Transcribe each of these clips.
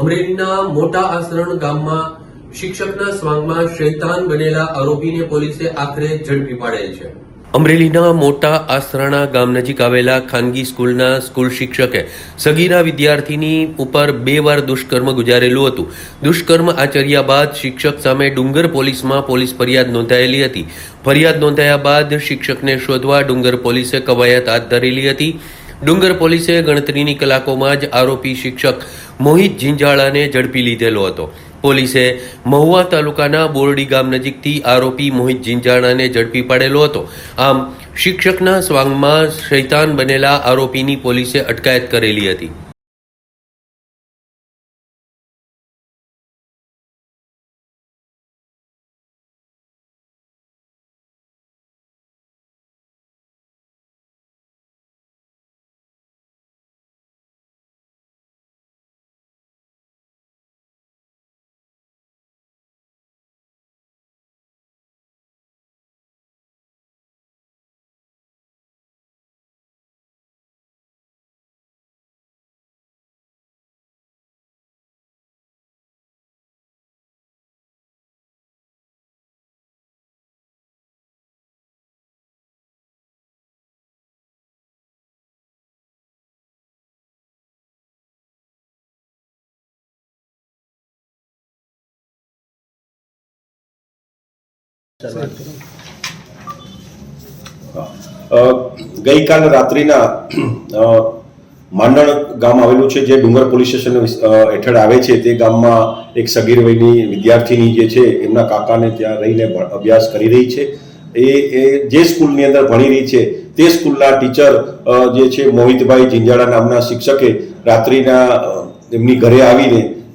અમરેલીના મોટા આસરણ ગામમાં શિક્ષકના સ્વાંગમાં શૈતાન બનેલા આરોપીને પોલીસે આખરે ઝડપી પાડેલ છે. અમરેલીના મોટા આસરાણા ગામ નજીક આવેલા ખાનગી સ્કૂલના સ્કૂલ શિક્ષકે સગીરા વિદ્યાર્થીની ઉપર બે વાર દુષ્કર્મ ગુજારેલું હતું. દુષ્કર્મ આચર્યા બાદ શિક્ષક સામે ડુંગર પોલીસમાં પોલીસ ફરિયાદ નોંધાયેલી હતી. ફરિયાદ નોંધાયા બાદ શિક્ષકને શોધવા ડુંગર પોલીસે કવાયત હાથ ધરેલી હતી. ડુંગર પોલીસે ગણતરીની કલાકોમાં જ આરોપી શિક્ષક મોહિત ઝીંઝાળાને ઝડપી લીધેલો હતો. પોલીસે મહુવા તાલુકાના બોરડી ગામ નજીકથી આરોપી મોહિત ઝીંઝાળાને ઝડપી પાડેલો હતો. આમ શિક્ષકના સ્વાંગમાં શૈતાન બનેલા આરોપીની પોલીસે અટકાયત કરેલી હતી. ગઈકાલ રાત્રિના માંડણ ગામ આવેલું છે, જે ડુંગર પોલીસ સ્ટેશન હેઠળ આવે છે, તે ગામમાં એક સગીર વયની વિદ્યાર્થીની જે છે, એમના કાકાને ત્યાં રહીને અભ્યાસ કરી રહી છે. એ એ જે સ્કૂલની અંદર ભણી રહી છે, તે સ્કૂલના ટીચર જે છે, મોહિતભાઈ જિંજાળા નામના શિક્ષકે રાત્રિના એમની ઘરે આવીને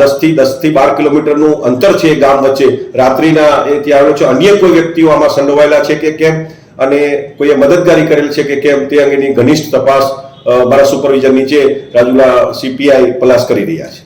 દસથી દસથી બાર કિલોમીટરનું અંતર છે એ ગામ વચ્ચે. રાત્રિના એ ત્યાં આવ્યો છે. અન્ય કોઈ વ્યક્તિઓ આમાં સંડોવાયેલા છે કે કેમ? અને કોઈએ મદદગારી કરેલ છે કે કેમ? તે અંગેની ઘનિષ્ઠ તપાસ મારા સુપરવિઝન નીચે રાજુલા સીપીઆઈ પલાસ કરી રહ્યા છે.